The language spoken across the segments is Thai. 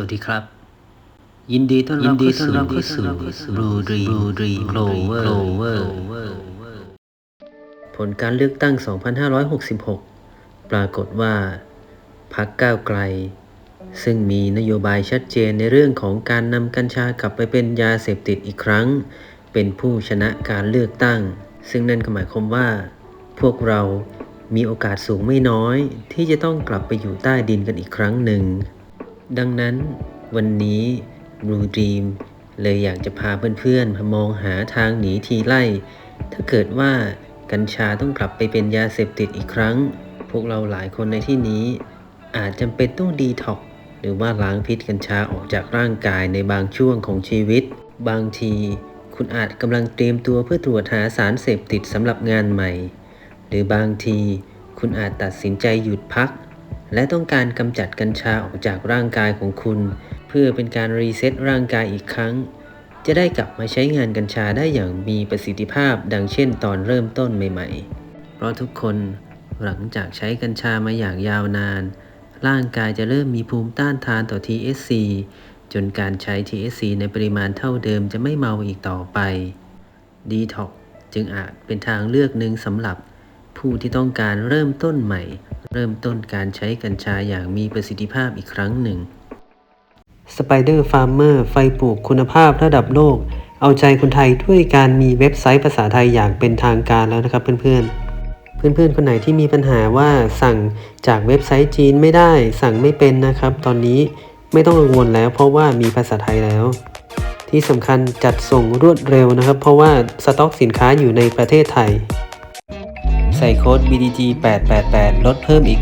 วัสดีครับยินดีต้อนรับ ยินดีต้อนรับเข้าสู่บลูดรีบลูดรีโคลเวอร์ผลการเลือกตั้ง 2566 ปรากฏว่าพรรคก้าวไกล ซึ่งมีนโยบายชัดเจนในเรื่องของการนำกัญชากลับไปเป็นยาเสพติดอีกครั้ง เป็นผู้ชนะการเลือกตั้ง ซึ่งนั่นก็หมายความว่า พวกเรามีโอกาสสูงไม่น้อย ที่จะต้องกลับไปอยู่ใต้ดินกันอีกครั้งหนึ่ง ดังนั้นวันนี้ Blue Dream เลยอยากจะพาเพื่อนๆมามองหาทางหนีทีไล่ ถ้าเกิดว่ากัญชาต้องกลับไปเป็นยาเสพติดอีกครั้ง พวกเราหลายคนในที่นี้ อาจจำเป็นต้องดีท็อกหรือว่าล้างพิษกัญชาออกจากร่างกายในบางช่วงของชีวิต บางที คุณอาจกำลังเตรียมตัวเพื่อตรวจหาสารเสพติดสำหรับงานใหม่ หรือบางที คุณอาจตัดสินใจหยุดพัก และต้องการกำจัดกัญชาออกจากร่างกายของคุณ เพื่อเป็นการรีเซ็ตร่างกายอีกครั้ง จะได้กลับมาใช้งานกัญชาได้อย่างมีประสิทธิภาพ ดังเช่นตอนเริ่มต้นใหม่ ๆ เพราะทุกคนหลังจากใช้กัญชามาอย่างยาวนาน ร่างกายจะเริ่มมีภูมิต้านทานต่อ THC จนการใช้ THC ในปริมาณเท่าเดิมจะไม่เมาอีกต่อไป Detox จึงอาจเป็นทางเลือกหนึ่งสำหรับผู้ที่ต้องการเริ่มต้นใหม่ เริ่มต้นการใช้กัญชาอย่างมีประสิทธิภาพอีกครั้งหนึ่ง Spider Farmer ไฟปลูกคุณภาพระดับโลก เอาใจคนไทยด้วยการมีเว็บไซต์ภาษาไทยอย่างเป็นทางการแล้วนะครับเพื่อนๆเพื่อนๆ คนไหนที่มีปัญหาว่าสั่งจากเว็บไซต์จีนไม่ได้ สั่งไม่เป็นนะครับ ตอนนี้ไม่ต้องกังวลแล้ว เพราะว่ามีภาษาไทยแล้ว ที่สำคัญจัดส่งรวดเร็วนะครับ เพราะว่าสต็อกสินค้าอยู่ในประเทศไทย ใส่โค้ด BDG 888ลดเพิ่มอีก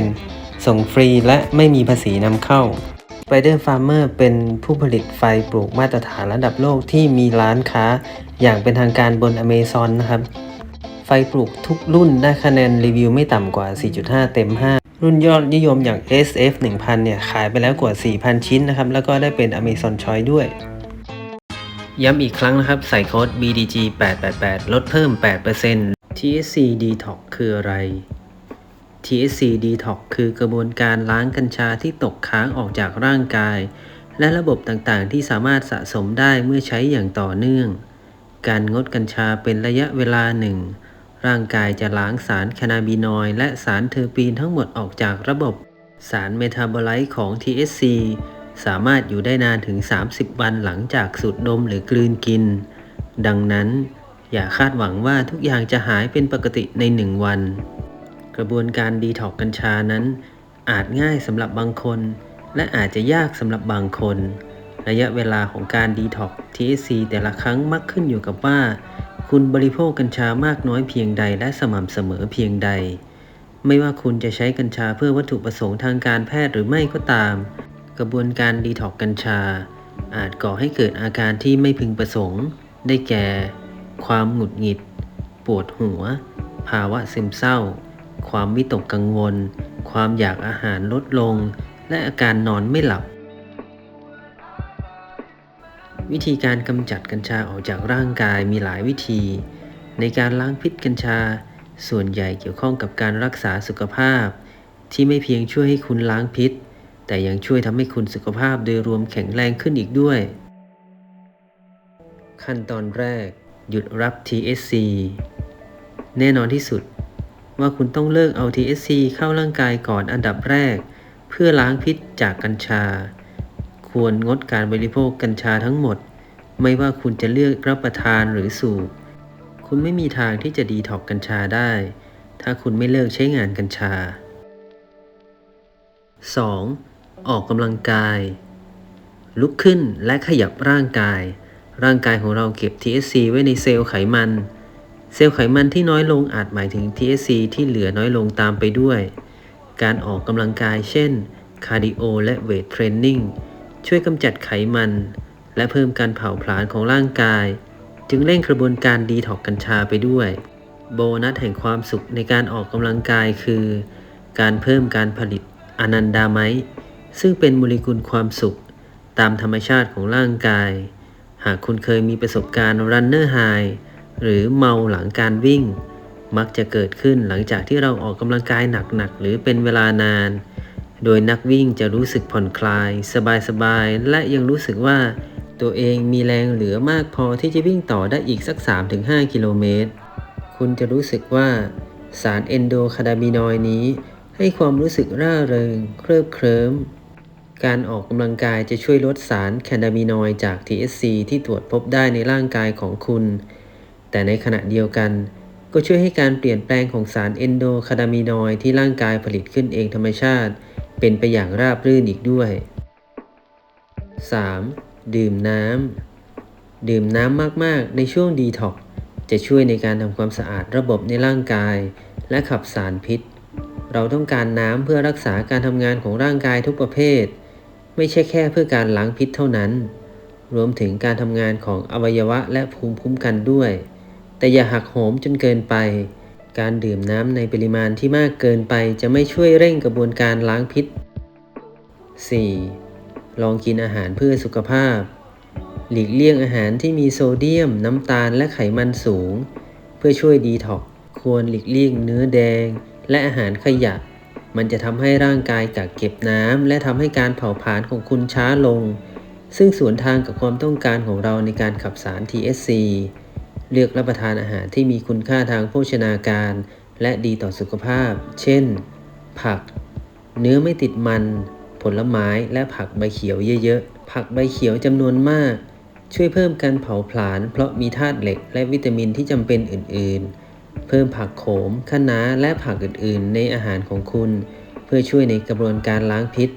8%ส่งฟรีและไม่มีภาษีนำเข้า Spider Farmer เป็นผู้ผลิตไฟปลูกมาตรฐานระดับโลกที่มีร้านค้า อย่างเป็นทางการบน Amazon นะครับ ไฟปลูกทุกรุ่นได้คะแนนรีวิวไม่ต่ำกว่า 4.5 เต็ม 5 รุ่นยอดนิยมอย่าง SF 1000 เนี่ย ขายไปแล้วกว่า 4,000 ชิ้นนะครับ แล้วก็ได้เป็น Amazon Choice ด้วยย้ำอีกครั้งนะครับ ใส่โค้ด BDG 888 ลดเพิ่ม 8% THC Detox คืออะไร THC Detox คือกระบวนการล้างกัญชาที่ตกค้างออกจากร่างกาย และระบบต่างๆ ที่สามารถสะสมได้เมื่อใช้อย่างต่อเนื่อง การงดกัญชาเป็นระยะเวลาหนึ่ง ร่างกายจะล้างสารแคนาบินอยด์และสารเทอร์ปีนทั้งหมดออกจากระบบ สารเมตาบอไลต์ของ THC สามารถอยู่ได้นานถึง 30 วันหลังจากสูดดมหรือกลืนกิน ดังนั้น อย่าคาดหวังว่าทุกอย่างจะหายเป็นปกติในหนึ่งวัน กระบวนการดีท็อกกัญชานั้น อาจง่ายสำหรับบางคน และอาจจะยากสำหรับบางคน ระยะเวลาของการดีท็อก THC แต่ละครั้งมักขึ้นอยู่กับว่า คุณบริโภคกัญชามากน้อยเพียงใดและสม่ำเสมอเพียงใด ไม่ว่าคุณจะใช้กัญชาเพื่อวัตถุประสงค์ทางการแพทย์หรือไม่ก็ตาม กระบวนการดีท็อกกัญชา อาจก่อให้เกิดอาการที่ไม่พึงประสงค์ ได้แก่ ความหงุดหงิด ปวดหัว ภาวะซึมเศร้า ความวิตกกังวล ความอยากอาหารลดลง และอาการนอนไม่หลับ วิธีการกำจัดกัญชาออกจากร่างกายมีหลายวิธี ในการล้างพิษกัญชา ส่วนใหญ่เกี่ยวข้องกับการรักษาสุขภาพ ที่ไม่เพียงช่วยให้คุณล้างพิษ แต่ยังช่วยทำให้คุณสุขภาพโดยรวมแข็งแรงขึ้นอีกด้วย ขั้นตอนแรก หยุดรับ THC แน่นอนที่สุดว่าคุณต้องเลิกเอา THC เข้าร่างกายก่อนอันดับแรก เพื่อล้างพิษจากกัญชา ควรงดการบริโภคกัญชาทั้งหมด ไม่ว่าคุณจะเลือกรับประทานหรือสูบ คุณไม่มีทางที่จะดีท็อกกัญชาได้ ถ้าคุณไม่เลิกใช้งานกัญชา 2. ออกกำลังกาย ลุกขึ้นและขยับร่างกาย ร่างกายของเราเก็บ THC ไว้ในเซลล์ไขมัน เซลล์ไขมันที่น้อยลงอาจหมายถึง THC ที่เหลือน้อยลงตามไปด้วย การออกกำลังกายเช่น คาร์ดิโอและเวทเทรนนิ่งช่วยกำจัดไขมัน และเพิ่มการเผาผลาญของร่างกาย จึงเร่งกระบวนการดีท็อกกัญชาไปด้วย โบนัสแห่งความสุขในการออกกำลังกายคือ การเพิ่มการผลิตอนันดาไมต์ซึ่งเป็นโมเลกุลความสุขตามธรรมชาติของร่างกาย หากคุณเคยมีประสบการณ์ runner high หรือเมาหลังการวิ่ง มักจะเกิดขึ้นหลังจากที่เราออกกำลังกายหนักๆ หรือเป็นเวลานาน โดยนักวิ่งจะรู้สึกผ่อนคลาย สบายๆ และยังรู้สึกว่าตัวเองมีแรงเหลือมากพอที่จะวิ่งต่อได้อีกสัก 3-5 กิโลเมตร คุณจะรู้สึกว่าสารเอนโดคาดามินอยนี้ ให้ความรู้สึกร่าเริง เคลิบเคลิ้ม การออกกำลังกายจะช่วยลดสารแคนาบินอยจาก THC ที่ตรวจพบได้ในร่างกายของคุณ แต่ในขณะเดียวกัน ก็ช่วยให้การเปลี่ยนแปลงของสารเอนโดคาดามินอยที่ร่างกายผลิตขึ้นเองธรรมชาติ เป็นไปอย่างราบรื่นอีกด้วย 3. ดื่มน้ำ ดื่มน้ำมากๆ ในช่วงดีท็อกจะช่วยในการทำความสะอาดระบบในร่างกาย และขับสารพิษ เราต้องการน้ำเพื่อรักษาการทำงานของร่างกายทุกประเภท ไม่ใช่แค่เพื่อการล้างพิษเท่านั้น รวมถึงการทำงานของอวัยวะและภูมิคุ้มกันด้วย แต่อย่าหักโหมจนเกินไป การดื่มน้ำในปริมาณที่มากเกินไปจะไม่ช่วยเร่งกระบวนการล้างพิษ 4. ลองกินอาหารเพื่อสุขภาพ หลีกเลี่ยงอาหารที่มีโซเดียม น้ำตาลและไขมันสูง เพื่อช่วยดีท็อกควรหลีกเลี่ยงเนื้อแดง และอาหารขยะ มันจะทำให้ร่างกายกักเก็บน้ำและทำให้การเผาผลาญของคุณช้าลง ซึ่งสวนทางกับความต้องการของเราในการขับสาร TSC เลือกรับประทานอาหารที่มีคุณค่าทางโภชนาการ และดีต่อสุขภาพ เช่น ผัก เนื้อไม่ติดมัน ผลไม้และผักใบเขียวเยอะๆ ผักใบเขียวจำนวนมาก ช่วยเพิ่มการเผาผลาญเพราะมีธาตุเหล็กและวิตามินที่จำเป็นอื่นๆ เพิ่มผักโขมคะน้าและผักอื่นๆ ในอาหารของคุณ เพื่อช่วยในกระบวนการล้างพิษ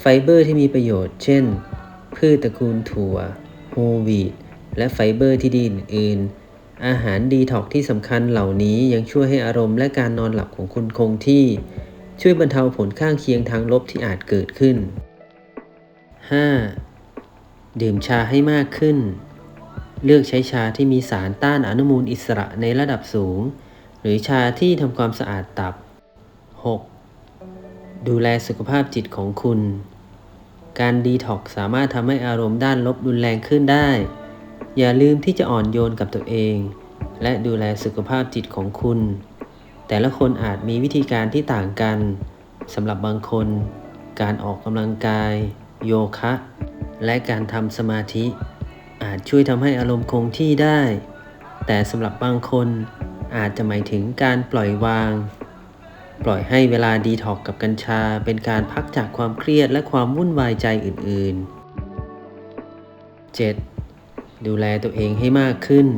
ไฟเบอร์ที่มีประโยชน์ เช่น พืชตระกูลถั่วโฮวีตและไฟเบอร์ที่ดีอื่นๆ อาหารดีท็อกที่สำคัญเหล่านี้ยังช่วยให้อารมณ์และการนอนหลับของคุณคงที่ ช่วยบรรเทาผลข้างเคียงทางลบที่อาจเกิดขึ้น 5. ดื่มชาให้มากขึ้น เลือกใช้ชาที่มีสารต้านอนุมูลอิสระในระดับสูง หรือชาที่ทำความสะอาดตับ 6. ดูแลสุขภาพจิตของคุณ การดีท็อกสามารถทำให้อารมณ์ด้านลบรุนแรงขึ้นได้ อย่าลืมที่จะอ่อนโยนกับตัวเอง และดูแลสุขภาพจิตของคุณ แต่ละคนอาจมีวิธีการที่ต่างกันสำหรับบางคน การออกกำลังกาย โยคะ และการทำสมาธิ อาจช่วยทำให้อารมณ์คงที่ได้ แต่สำหรับบางคนอาจจะหมายถึงการปล่อยวาง ปล่อยให้เวลาดีท็อกกับกัญชา เป็นการพักจากความเครียดและความวุ่นวายใจอื่น ๆ 7. ดูแลตัวเองให้มากขึ้น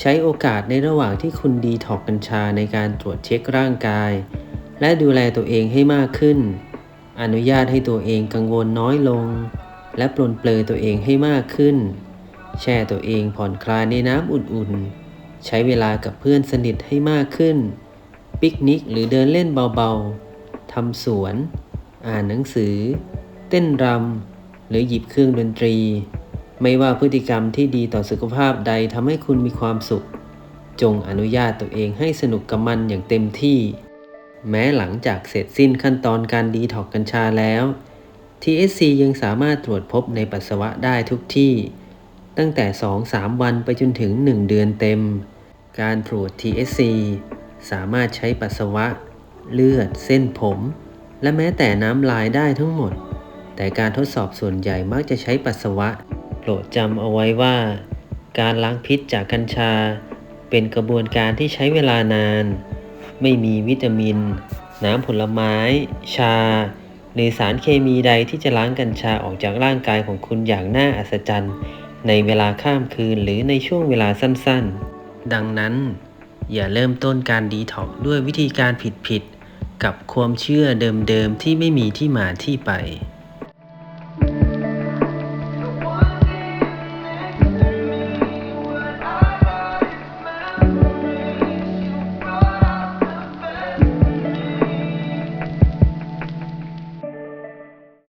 ใช้โอกาสในระหว่างที่คุณดีท็อกกัญชาในการตรวจเช็คร่างกาย และดูแลตัวเองให้มากขึ้น อนุญาตให้ตัวเองกังวลน้อยลง และปลนเปลือตัวเองให้มากขึ้น แช่ตัวเองผ่อนคลายในน้ำอุ่นๆ ใช้เวลากับเพื่อนสนิทให้มากขึ้น ปิกนิกหรือเดินเล่นเบาๆ ทำสวน อ่านหนังสือ เต้นรำ หรือหยิบเครื่องดนตรี ไม่ว่าพฤติกรรมที่ดีต่อสุขภาพใดทำให้คุณมีความสุข จงอนุญาตตัวเองให้สนุกกับมันอย่างเต็มที่ แม้หลังจากเสร็จสิ้นขั้นตอนการดีท็อกกัญชาแล้ว TSC ยังสามารถตรวจพบในปัสสาวะได้ทุกที่ ตั้งแต่ 2-3 วันไปจนถึง 1 เดือนเต็ม การตรวจ TSC สามารถใช้ปัสสาวะ เลือด เส้นผม และแม้แต่น้ำลายได้ทั้งหมด แต่การทดสอบส่วนใหญ่มักจะใช้ปัสสาวะโปรดจำเอาไว้ว่า การล้างพิษจากกัญชา เป็นกระบวนการที่ใช้เวลานาน ไม่มีวิตามิน น้ำผลไม้ ชา หรือสารเคมีใดที่จะล้างกัญชาออกจากร่างกายของคุณอย่างน่าอัศจรรย์ ในเวลาข้ามคืนหรือในช่วงเวลาสั้นๆ ดังนั้น อย่าเริ่มต้นการดีท็อกด้วยวิธีการผิดๆกับความเชื่อเดิมๆที่ไม่มีที่มาที่ไป